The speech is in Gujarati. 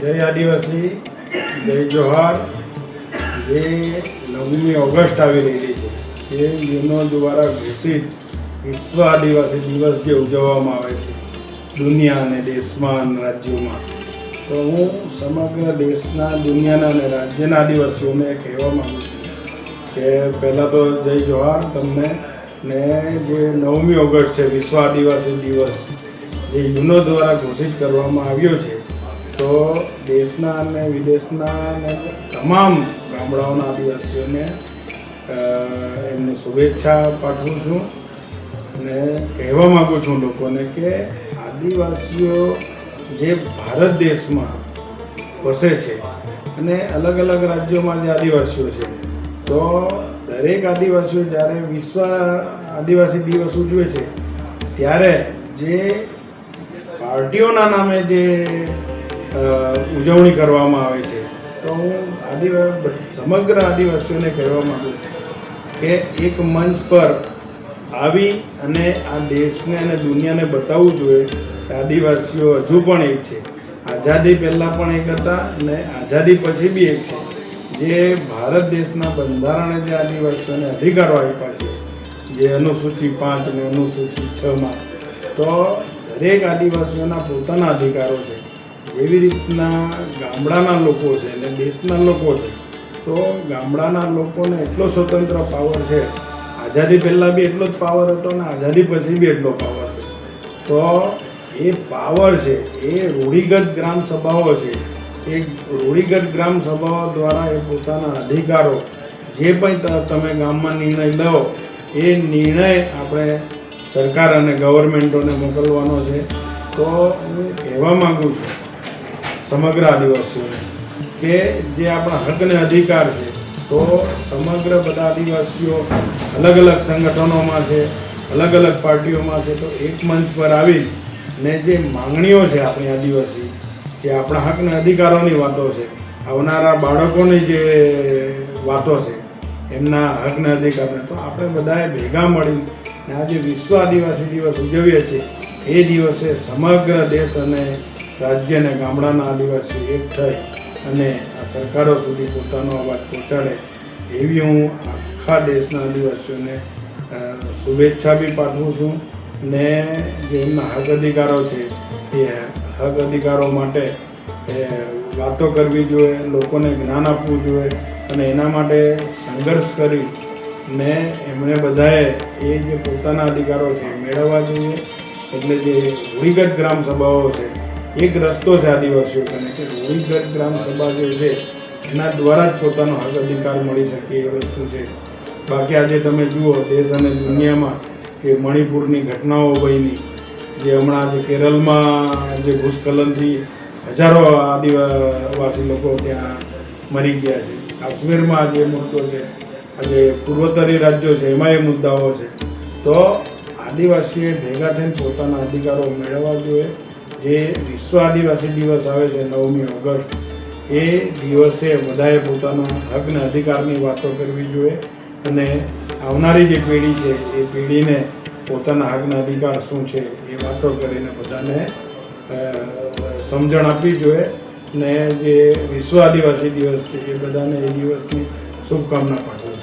જય આદિવાસી, જય જોહાર. જે નવમી ઓગસ્ટ આવી રહેલી છે, જે યુનો દ્વારા ઘોષિત વિશ્વ આદિવાસી દિવસ જે ઉજવવામાં આવે છે, દુનિયા અને દેશમાં અને રાજ્યોમાં. તો હું સમગ્ર દેશના, દુનિયાના અને રાજ્યના આદિવાસીઓને કહેવા માગું છું કે પહેલાં તો જય જોહાર તમને ને જે નવમી ઓગસ્ટ છે, વિશ્વ આદિવાસી દિવસ જે યુનો દ્વારા ઘોષિત કરવામાં આવ્યો છે તો દેશના અને વિદેશના અને તમામ ગામડાઓના આદિવાસીઓને એમને શુભેચ્છા પાઠવું છું અને કહેવા માગું છું લોકોને કે આદિવાસીઓ જે ભારત દેશમાં વસે છે અને અલગ અલગ રાજ્યોમાં જે આદિવાસીઓ છે, તો દરેક આદિવાસીઓ જ્યારે વિશ્વ આદિવાસી દિવસ ઉજવે છે, ત્યારે જે પાર્ટીઓના નામે જે ઉજવણી કરવામાં આવે છે. તો હું આદિવા, સમગ્ર આદિવાસીઓને કહેવા માગું છું કે એક મંચ પર આવી અને આ દેશને અને દુનિયાને બતાવવું જોઈએ કે આદિવાસીઓ હજુ પણ એક છે. આઝાદી પહેલાં પણ એક હતા અને આઝાદી પછી બી એક છે. જે ભારત દેશના બંધારણે જે આદિવાસીઓને અધિકારો આપ્યા છે, જે અનુસૂચિ પાંચ અને અનુસૂચિ છમાં તો દરેક આદિવાસીઓના પોતાના અધિકારો છે. જેવી રીતના ગામડાના લોકો છે અને દેશના લોકો છે, તો ગામડાના લોકોને એટલો સ્વતંત્ર પાવર છે. આઝાદી પહેલાં બી એટલો જ પાવર હતો અને આઝાદી પછી બી એટલો પાવર છે. તો એ પાવર છે, એ રૂઢિગત ગ્રામ સભાઓ છે, એ રૂઢિગત ગ્રામ સભાઓ દ્વારા એ પોતાના અધિકારો જે પણ તમે ગામમાં નિર્ણય લો, એ નિર્ણય આપણે સરકાર અને ગવર્મેન્ટોને મોકલવાનો છે. તો હું કહેવા માગું છું સમગ્ર આદિવાસીઓને કે જે આપણા હક અને અધિકાર છે, તો સમગ્ર બધા આદિવાસીઓ અલગ અલગ સંગઠનોમાં છે, અલગ અલગ પાર્ટીઓમાં છે, તો એક મંચ પર આવી ને જે માંગણીઓ છે આપણી આદિવાસી, જે આપણા હકને અધિકારોની વાતો છે, આવનારા બાળકોની જે વાતો છે, એમના હકને અધિકારને, તો આપણે બધાએ ભેગા મળીને આજે વિશ્વ આદિવાસી દિવસ ઉજવીએ છીએ. એ દિવસે સમગ્ર દેશ અને રાજ્ય અને ગામડાના આદિવાસી એક થઈ અને આ સરકારો સુધી પોતાનો અવાજ પહોંચાડે એવી હું આખા દેશના આદિવાસીઓને શુભેચ્છા બી પાઠવું છું ને જે એમના હક અધિકારો છે એ હક અધિકારો માટે વાતો કરવી જોઈએ, લોકોને જ્ઞાન આપવું જોઈએ અને એના માટે સંઘર્ષ કરી ને એમણે બધાએ એ જે પોતાના અધિકારો છે મેળવવા જોઈએ. એટલે જે રૂઢિગત ગ્રામ સભાઓ છે એક રસ્તો છે આદિવાસીઓ કને કે રૂઢિગત ગ્રામ સભા જે છે, એના દ્વારા જ પોતાનો હક અધિકાર મળી શકે એ વસ્તુ છે. બાકી આજે તમે જુઓ, દેશ અને દુનિયામાં કે મણિપુરની ઘટનાઓ બની, જે હમણાં જે કેરળમાં જે ભૂસ્ખલનથી હજારો આદિવાસી લોકો ત્યાં મરી ગયા છે. કાશ્મીરમાં આજે મુદ્દો છે. આજે પૂર્વોત્તરી રાજ્યો છે, એમાં એ મુદ્દાઓ છે. તો આદિવાસીએ ભેગા થઈને પોતાના અધિકારો મેળવવા જોઈએ. જે વિશ્વ આદિવાસી દિવસ આવે છે, નવમી ઓગસ્ટ, એ દિવસે બધાએ પોતાના હક અધિકારની વાતો કરવી જોઈએ અને આવનારી જે પેઢી છે, એ પેઢીને પોતાના હકના અધિકાર શું છે, એ વાતો કરીને બધાને સમજણ આપવી જોઈએ ને જે વિશ્વ આદિવાસી દિવસ છે, એ બધાને એ દિવસની શુભકામના પાઠવું